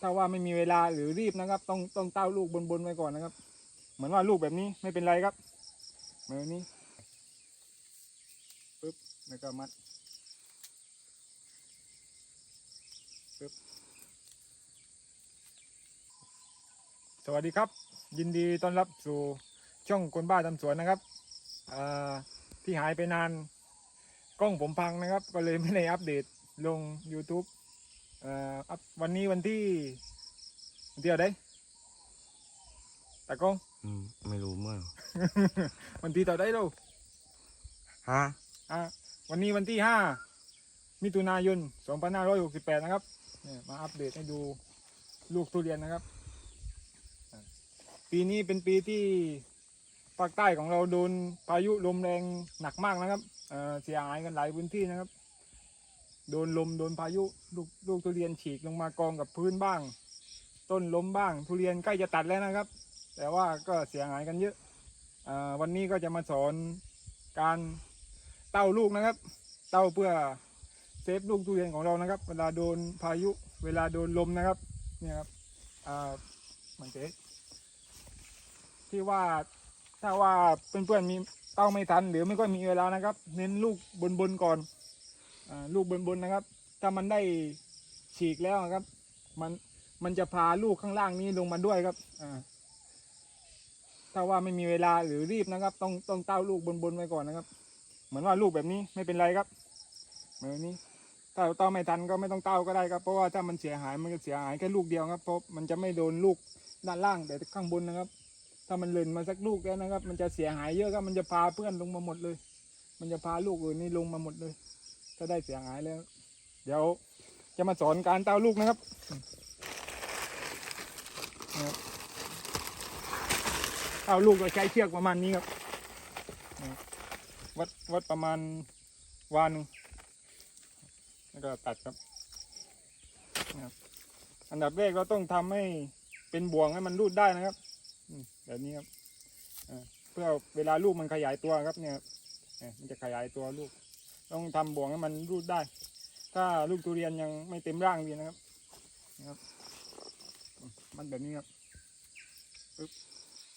ถ้าว่าไม่มีเวลาหรือรีบนะครับ ต้องต้องเต้าลูกบนๆไว้ก่อนนะครับ เหมือนว่าลูกแบบนี้ไม่เป็นไรครับเหมือนนี้ปึ๊บแล้วก็มัดปึ๊บสวัสดีครับ ยินดีต้อนรับสู่ช่องคนบ้าทำสวนนะครับอ่าที่หายไปนานกล้องผมพังนะครับ ก็เลยไม่ได้อัปเดตลง YouTube อ่ออัพวันนี้วันที่วันที่อะไรตากล้องอืมไม่รู้เมื่อ วันที่เท่าไดเราฮะอะวันนี้วันที่ห้ามิถุนายน2568นะครับเนี่ยมาอัปเดตให้ดูลูกทุเรียนนะครับอะปีนี้เป็นปีที่ภาคใต้ของเราโดนพายุลมแรงหนักมากนะครับเอ่อเสียหายกันหลายพื้นที่นะครับ โดนลมโดนพายุลูกลูกทุเรียนฉีกลงมากองกับพื้นบ้าง ต้นล้มบ้าง ทุเรียนใกล้จะตัดแล้วนะครับ แต่ว่าก็เสียหายกันเยอะอวันนี้ก็จะมาสอนการเต้าลูกนะครับ เต้าเพื่อเซฟลูกทุเรียนของเรานะครับ เวลาโดนพายุเวลาโดนลมนะครับเนี่ยครับมันเจ๊ที่ว่าถ้าว่าเพื่อนๆมีเต้าไม่ทันหรือไม่ค่อยมีเวลานะครับ เน้นลูกบนๆก่อน ลูกบนๆนะครับ ถ้ามันได้ฉีกแล้วครับ มันมันจะพาลูกข้างล่างนี้ลงมาด้วยครับถ้าว่าไม่มีเวลาหรือรีบนะครับ ต้องต้องเต้าลูกบนๆไว้ก่อนนะครับ เหมือนว่าลูกแบบนี้ไม่เป็นไรครับเหมือนนี้ถ้าเต้าไม่ทันก็ไม่ต้องเต้าก็ได้ครับ เพราะว่าถ้ามันเสียหายมันจะเสียหายแค่ลูกเดียวครับเพราะมันจะไม่โดนลูกด้านล่างแต่ข้างบนนะครับ ถ้ามันหล่นมาสักลูกแล้วนะครับ มันจะเสียหายเยอะครับมันจะพาเพื่อนลงมาหมดเลย มันจะพาลูกอื่นนี่ลงมาหมดเลย ถ้าได้เสียหายแล้ว เดี๋ยวจะมาสอนการเต้าลูกนะครับนะครับเอาลูกเราใช้เชือกประมาณนี้ครับวัดวัดประมาณวาหนึ่งแล้วก็ตัดครับ อันดับแรกเราต้องทำให้เป็นบ่วงให้มันรูดได้นะครับอแบบนี้ครับเพื่อเวลาลูกมันขยายตัวครับเนี่ยมันจะขยายตัวลูก ต้องทำบ่วงให้มันรูดได้ ถ้าลูกทุเรียนยังไม่เต็มร่างดีนะครับนะครับ มันแบบนี้ครับ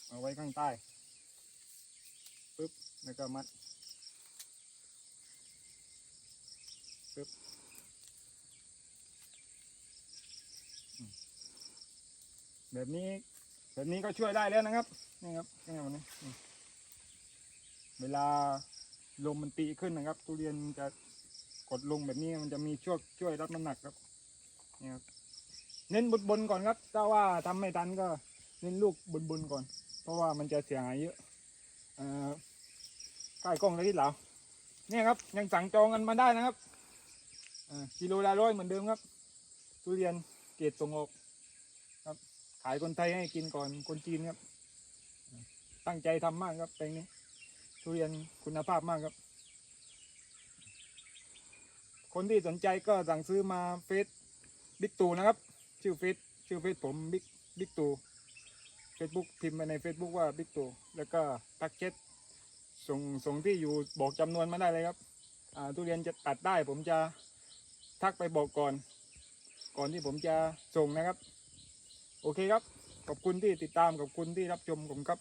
เอาไว้ข้างใต้ปึ๊บแล้วก็มัดปึ๊บแบบนี้แบบนี้ก็ช่วยได้แล้วนะครับนี่ครับนี่ครับนี่เวลา ลมมันตีขึ้นนะครับ ทุเรียนมันจะกดลงแบบนี้มันจะมีช่วยช่วยรับน้ำหนักครับนี่ครับเน้นบนบนก่อนครับ ถ้าว่าทำไม่ทันก็เน้นลูกบนบนก่อน เพราะว่ามันจะเสียหายเยอะเอ่อใกล้กล้องเลยที่เหลาเนี่ยครับ ยังสั่งจองกันมาได้นะครับอ่ากิโลละร้อยเหมือนเดิมครับ ทุเรียนเกรดส่งออกครับ ขายคนไทยให้กินก่อนคนจีนครับ ตั้งใจทำมากครับแปลงนี้ ทุเรียนคุณภาพมากครับ คนที่สนใจก็สั่งซื้อมาเฟซบิ๊กตูนะครับ ชื่อเฟซชื่อเฟซผมบิ๊กบิ๊กตู Facebook พิมพ์ไปใน Facebook ว่าบิ๊กตูแล้วก็ทักเช็ดส่งส่งที่อยู่บอกจำนวนมาได้เลยครับทุเรียนจะตัดได้ผมจะทักไปบอกก่อน ก่อนที่ผมจะส่งนะครับ โอเคครับ ขอบคุณที่ติดตามขอบคุณที่รับชมผมครับ